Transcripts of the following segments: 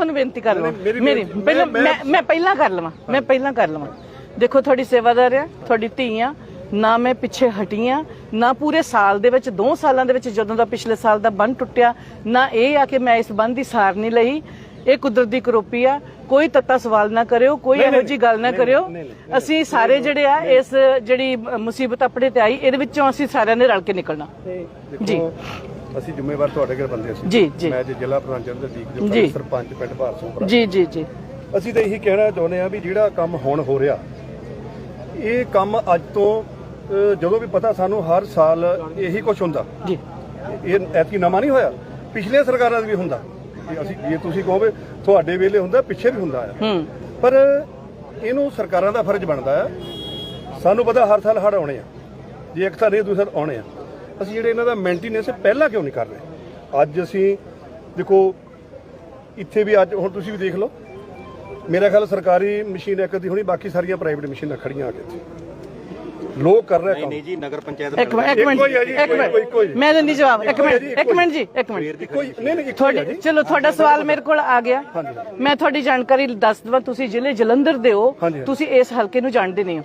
ਤੁਹਾਨੂੰ ਬੇਨਤੀ ਕਰ ਲਵਾਂ। ਮੇਰੀ- ਪਹਿਲਾਂ ਮੈਂ- ਮੈਂ ਪਹਿਲਾਂ ਕਰ ਲਵਾਂ। ਮੈਂ ਪਹਿਲਾਂ ਕਰ ਲਵਾਂ। ਦੇਖੋ ਤੁਹਾਡੀ ਸੇਵਾਦਾਰ ਆ ਤੁਹਾਡੀ ਧੀ ਆ ਨਾ ਮੈਂ ਪਿੱਛੇ ਹਟੀ ਆ ਨਾ ਪੂਰੇ ਸਾਲ ਦੇ ਵਿੱਚ 2 ਸਾਲਾਂ ਦੇ ਵਿੱਚ ਜਦੋਂ ਦਾ ਪਿਛਲੇ ਸਾਲ ਦਾ ਬੰਨ ਟੁੱਟਿਆ ਨਾ ਇਹ ਆ ਕਿ ਮੈਂ ਇਸ ਬੰਨ ਦੀ ਸਾਰ ਨਹੀਂ ਲਈ। ਇਹ ਕੁਦਰਤ ਦੀ ਕਰੋਪੀ ਆ। ਕੋਈ ਤੱਤਾ ਸਵਾਲ ਨਾ ਕਰਿਓ ਕੋਈ ਇਹੋ ਜੀ ਗੱਲ ਨਾ ਕਰਿਓ। ਅਸੀਂ ਸਾਰੇ ਜਿਹੜੇ ਆ ਇਸ ਜਿਹੜੀ ਮੁਸੀਬਤ ਆਪਣੇ ਤੇ ਆਈ ਇਹਦੇ ਵਿੱਚੋਂ ਅਸੀਂ ਸਾਰਿਆਂ ਨੇ ਰਲ ਕੇ ਨਿਕਲਣਾ। ਜੀ। ਅਸੀਂ ਜ਼ਿੰਮੇਵਾਰ ਤੁਹਾਡੇ ਘਰ ਬੰਦੇ ਸੀ ਜੀ, ਜੀ। ਮੈਂ ਅੱਜ ਜ਼ਿਲ੍ਹਾ ਪ੍ਰਧਾਨ ਚੰਦਰਦੀਪ ਜੀ। ਜੀ। ਸਰਪੰਚ ਪਿੰਡ ਭਾਰਸੋਂ ਜੀ ਜੀ ਜੀ। ਅਸੀਂ ਤਾਂ ਇਹੀ ਕਹਿਣਾ ਚਾਹੁੰਦੇ ਆ ਵੀ ਜਿਹੜਾ ਕੰਮ ਹੁਣ ਹੋ ਰਿਹਾ ਇਹ ਕੰਮ ਅੱਜ ਤੋਂ ਜਦੋਂ ਵੀ ਪਤਾ ਸਾਨੂੰ ਹਰ ਸਾਲ ਇਹੀ ਕੁਝ ਹੁੰਦਾ। ਜੀ। ਇਹ ਐਤਕੀ ਨਵਾਂ ਨਹੀਂ ਹੋਇਆ ਪਿਛਲੇ ਸਰਕਾਰਾਂ 'ਚ ਵੀ ਹੁੰਦਾ। ਜੇ ਅਸੀਂ ਜੇ ਤੁਸੀਂ ਕਹੋਗੇ ਤੁਹਾਡੇ ਵੇਲੇ ਹੁੰਦਾ ਪਿੱਛੇ ਵੀ ਹੁੰਦਾ ਆ। ਹੂੰ। ਪਰ ਇਹਨੂੰ ਸਰਕਾਰਾਂ ਦਾ ਫਰਜ਼ ਬਣਦਾ ਆ। ਸਾਨੂੰ ਪਤਾ ਹਰ ਸਾਲ ਹੜ ਆਉਣੇ ਆ। ਜੇ ਇੱਕ ਤਾਂ ਨਹੀਂ ਦੂਸਰਾ ਆਉਣੇ ਆ। ਅਸੀਂ ਜਿਹੜੇ ਇਹਨਾਂ ਦਾ ਮੇਨਟੇਨੈਂਸ ਪਹਿਲਾਂ ਕਿਉਂ ਨਹੀਂ ਕਰ ਰਹੇ? ਅੱਜ ਅਸੀਂ ਦੇਖੋ ਇੱਥੇ ਵੀ ਅੱਜ ਹੁਣ ਤੁਸੀਂ ਵੀ ਦੇਖ ਲਓ। ਮੇਰਾ ਖਿਆਲ ਸਰਕਾਰੀ ਮਸ਼ੀਨ ਇੱਕ ਦੀ ਹੋਣੀ ਬਾਕੀ ਸਾਰੀਆਂ ਪ੍ਰਾਈਵੇਟ ਮਸ਼ੀਨਾਂ ਖੜੀਆਂ ਆ ਕੇ ਇੱਥੇ। ਲੋਕ ਕਰ ਰਹੇ ਕੰਮ। ਨਹੀਂ ਜੀ ਨਗਰ ਪੰਚਾਇਤ ਇੱਕ ਮਿੰਟ ਇੱਕ ਮਿੰਟ ਇੱਕੋ। ਮਿੰਟ। ਮੈਂ ਦਿੰਦੀ ਜਵਾਬ ਇੱਕ ਮਿੰਟ ਇੱਕ ਮਿੰਟ ਜੀ ਇੱਕ ਮਿੰਟ। ਹੀ ਨਹੀਂ ਨਹੀਂ ਤੁਹਾਡੀ ਚਲੋ ਤੁਹਾਡਾ ਸਵਾਲ ਮੇਰੇ ਕੋਲ ਆ ਗਿਆ। ਮੈਂ ਤੁਹਾਡੀ ਜਾਣਕਾਰੀ ਦੱਸ ਦਵਾਂ ਤੁਸੀਂ ਜ਼ਿਲ੍ਹੇ ਜਲੰਧਰ ਦੇ ਹੋ। ਤੁਸੀਂ ਇਸ ਹਲਕੇ ਨੂੰ ਜਾਣਦੇ ਨਹੀਂ ਹੋ।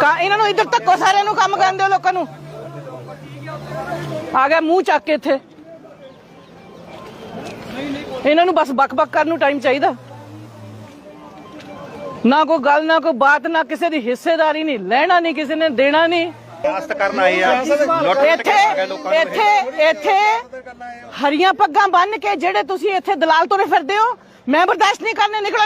ਕਾ ਇਹਨਾਂ ਨੂੰ ਇੱਧਰ ਧੱਕੋ ਸਾਰਿਆਂ ਨੂੰ ਕੰਮ ਕਰਨ ਦਿਓ ਲੋਕਾਂ ਨੂੰ। ਆ ਗਿਆ ਮੂੰਹ ਚੱਕ ਕੇ ਇੱਥੇ। ਇਹਨਾਂ ਨੂੰ ਬਸ ਬਕ-ਬਕ ਕਰਨ ਨੂੰ ਟਾਈਮ ਚਾਹੀਦਾ। ਨਾ ਕੋਈ ਗੱਲ ਨਾ ਕੋਈ ਬਾਤ ਨਾ ਕਿਸੇ ਦੀ ਹਿੱਸੇਦਾਰੀ ਨਹੀਂ ਲੈਣਾ ਨਹੀਂ ਕਿਸੇ ਨੇ ਦੇਣਾ ਨਹੀਂ। ਆਸਤ ਕਰਨ ਆਏ ਆ। ਇੱਥੇ ਇੱਥੇ ਇੱਥੇ ਹਰੀਆਂ ਪੱਗਾਂ ਬੰਨ ਕੇ ਜਿਹੜੇ ਤੁਸੀਂ ਇੱਥੇ ਦਲਾਲ ਤੁਰੇ ਫਿਰਦੇ ਹੋ ਮੈਂ ਬਰਦਾਸ਼ਤ ਨਹੀਂ ਕਰਨੇ ਨਿਕਲੋ